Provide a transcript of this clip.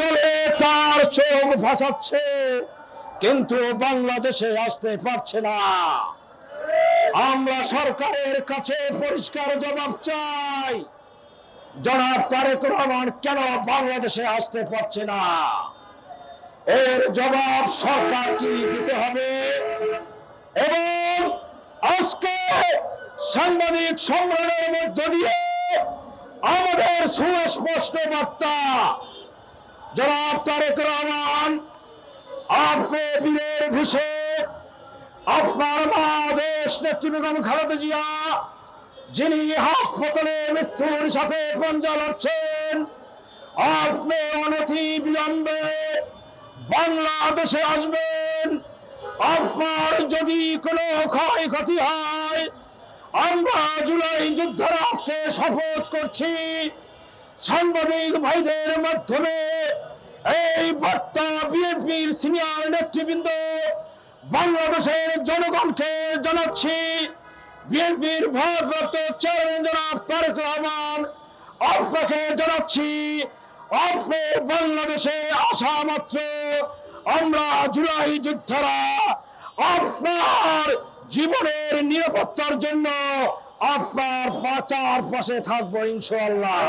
জলে তার চোখ ভাসাচ্ছে, কিন্তু বাংলাদেশে আসতে পারছে না। আমরা সরকারের কাছে পরিষ্কার জবাব চাই, জনাব তারেক রহমান কেন বাংলাদেশে আসতে পারছে না? এর জবাব সরকারকে দিতে হবে। এবং আজকে সাংবাদিক সম্মেলনের মধ্য দিয়ে আমাদের সুস্পষ্ট বার্তা জনাব তারেক রহমান, আপনি বীরের ঘুষে আপনার মা দেশ নেত্রী বেগম খালেদা জিয়া, যিনি হাসপাতালে মৃত্যুর সাথে পঞ্জা লড়ছেন, আপনি অনতি বিলম্বে বাংলাদেশে আসবেন। আপনার যদি কোনো ক্ষয়ক্ষতি হয়, আমরা জুলাই যুদ্ধরাজকে শপথ করছি। সাংবাদিক ভাইদের মাধ্যমে বাংলাদেশের জনগণকে জানাচ্ছি, বিএনপির ভারপ্রাপ্ত চেয়ারম্যান জনাব তারেক রহমান, আপনাকে জানাচ্ছি আপনি বাংলাদেশে আসা মাত্র। আমরা জুলাই যোদ্ধারা আপনার জীবনের নিরাপত্তার জন্য আপনার পাচার পাশে থাকব ইনশাল্লাহ